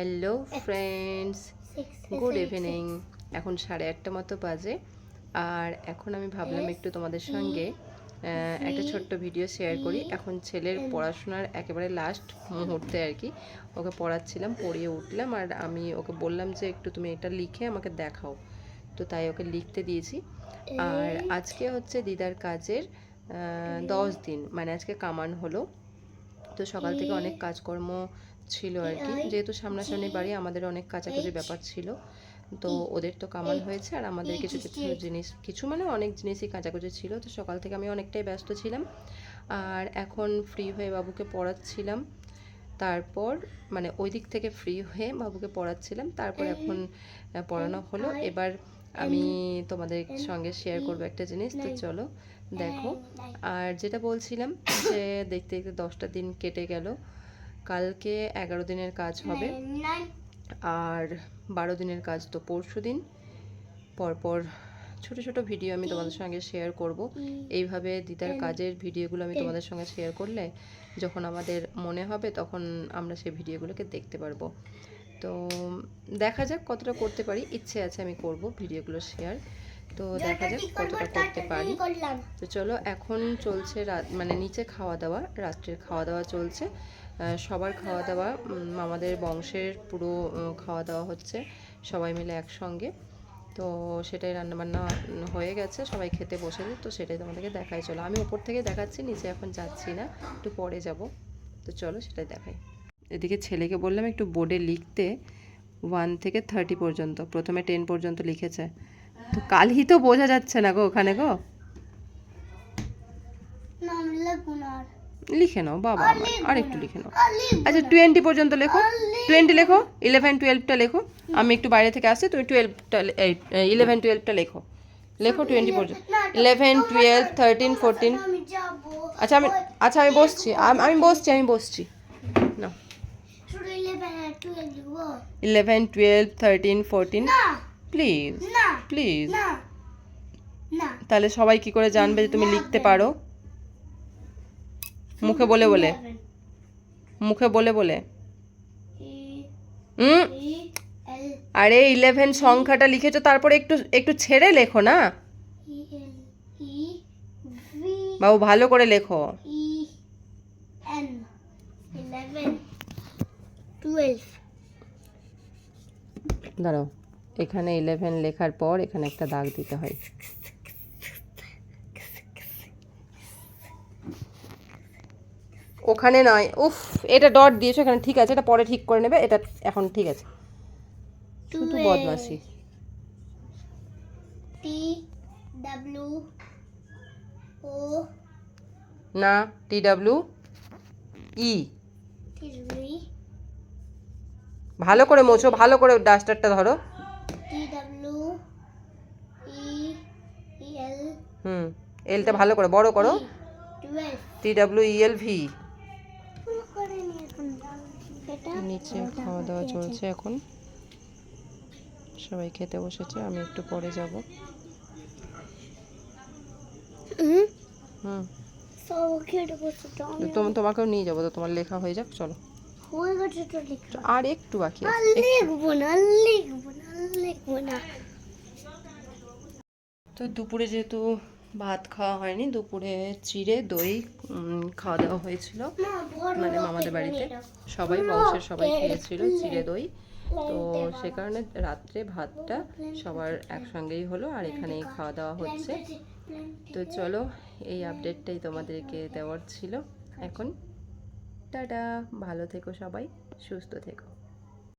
Hello friends good evening এখন সাড়ে আটটা মতো বাজে। আর এখন আমি ভাবলাম একটু তোমাদের সঙ্গে একটা ছোট্ট ভিডিও শেয়ার করি। এখন ছেলের পড়াশোনার একেবারে লাস্ট মুহূর্তে আর কি। ওকে পড়াচ্ছিলাম পড়িয়ে উঠলাম আর আমি ওকে বললাম যে একটু তুমি এটা লিখে আমাকে দেখাও। তো তাই ওকে লিখতে দিয়েছি। আর আজকে হচ্ছে দিদার কাজের দশ দিন মানে আজকে কামান হলো। তো সকাল থেকে অনেক কাজকর্ম ছিল আর কি। যেহেতু সামনাসামনি বাড়ি আমাদের অনেক কাচাকুচি ব্যাপার ছিল। তো ওদের তো কামান হয়েছে আর আমাদের কিছু কিছু জিনিস কিছু মানে অনেক জিনিসই কাচাকুচি ছিল। তো সকাল থেকে আমি অনেকটাই ব্যস্ত ছিলাম। আর এখন ফ্রি হয়ে বাবুকে পড়াচ্ছিলাম। তারপর মানে ওই দিক থেকে ফ্রি হয়ে বাবুকে পড়াচ্ছিলাম। তারপর এখন পড়ানো হলো। এবার আমি তোমাদের সঙ্গে শেয়ার করব একটা জিনিস। তো চলো দেখো। আর যেটা বলছিলাম যে দেখতে দেখতে দশটা দিন কেটে গেল। কালকে এগারো দিনের কাজ হবে। আর বারো দিনের কাজ তো পরশু দিন। পরপর ছোট ছোট ভিডিও আমি তোমাদের সঙ্গে শেয়ার করব। এইভাবে দিদার কাজের ভিডিওগুলো আমি তোমাদের সঙ্গে শেয়ার করলে যখন আমাদের মনে হবে তখন আমরা সেই ভিডিওগুলোকে দেখতে পারব। তো দেখা যাক কতটা করতে পারি। ইচ্ছে আছে আমি করব ভিডিওগুলো শেয়ার তো দেখা যাক কতটা করতে পারি। তো চলো এখন চলছে রাত মানে নিচে খাওয়া দাওয়া, রাত্রের খাওয়া দাওয়া চলছে। সবার খাওয়া দাওয়া উম, আমাদের বংশের পুরো খাওয়া দাওয়া হচ্ছে। সবাই মিলে একসঙ্গে। তো সেটাই রান্নাবান্না হয়ে গেছে। সবাই খেতে বসেছে তো সেটাই তোমাদেরকে দেখাই চলো। আমি ওপর থেকে দেখাচ্ছি নিচে এখন যাচ্ছি না। একটু পরে যাব। তো চলো সেটাই দেখাই। এদিকে ছেলেকে বললাম একটু বোর্ডে লিখতে। ওয়ান থেকে থার্টি পর্যন্ত প্রথমে টেন পর্যন্ত লিখেছে। তো কালই তো বোঝা যাচ্ছে না গো ওখানে গো। লিখে নাও বাবা আর একটু লিখে নাও। আচ্ছা টোয়েন্টি পর্যন্ত লেখো টোয়েন্টি লেখো ইলেভেন টুয়েলভটা লেখো। আমি একটু বাইরে থেকে আসছি তুমি টুয়েলভটা ইলেভেন টুয়েলভটা লেখো। লেখো টোয়েন্টি পর্যন্ত। ইলেভেন টুয়েলভ থার্টিন ফোরটিন আচ্ছা আমি আচ্ছা আমি বসছি আমি বসছি আমি বসছি। না। Eleven twelve thirteen fourteen please please তাহলে সবাই কি করে জানবে যে তুমি লিখতে পারো? মুখে বলে বলে। মুখে বলে বলে। হুম আরে ইলেভেন সংখ্যাটা লিখেছো, তারপরে একটু একটু ছেড়ে লেখো না। বাবু, ভালো করে লেখো। দাঁড়াও, এখানে ইলেভেন লেখার পর এখানে একটা দাগ দিতে হয়। ওখানে নয়। উফ এটা ডট দিয়েছ এখানে ঠিক আছে এটা পরে ঠিক করে নেবে এটা এখন ঠিক আছে। শুধু বদমাসি W O না টি ডাব্লিউ ই। ভালো করে মোছো ভালো করে ডাস্টারটা ধরো। E E L হুম এলটা ভালো করে বড় করো। T W E L V পুরো করে নিয়ে এখন এটা নিচে খাওয়া দাওয়া চলছে এখন। সবাই খেতে বসেছে আমি একটু পরে যাব। হুম? তোমাকেও নিয়ে যাব তো তোমার লেখা হয়ে যাক চলো। আর একটু বাকি লিখব না লিখব না লিখব না। তো দুপুরে যেহেতু ভাত খাওয়া হয়নি দুপুরে চিড়ে দই খাওয়া দাওয়া হয়েছিল। মানে মামাদের বাড়িতে। সবাই বংশের সবাই খেয়েছিল চিড়ে দই। তো সে কারণে রাত্রে ভাতটা সবার একসঙ্গেই হলো আর এখানেই খাওয়া দাওয়া হচ্ছে। তো চলো এই আপডেটটাই তোমাদেরকে দেওয়ার ছিল। এখন টাটা। ভালো থেকো সবাই সুস্থ থেকো।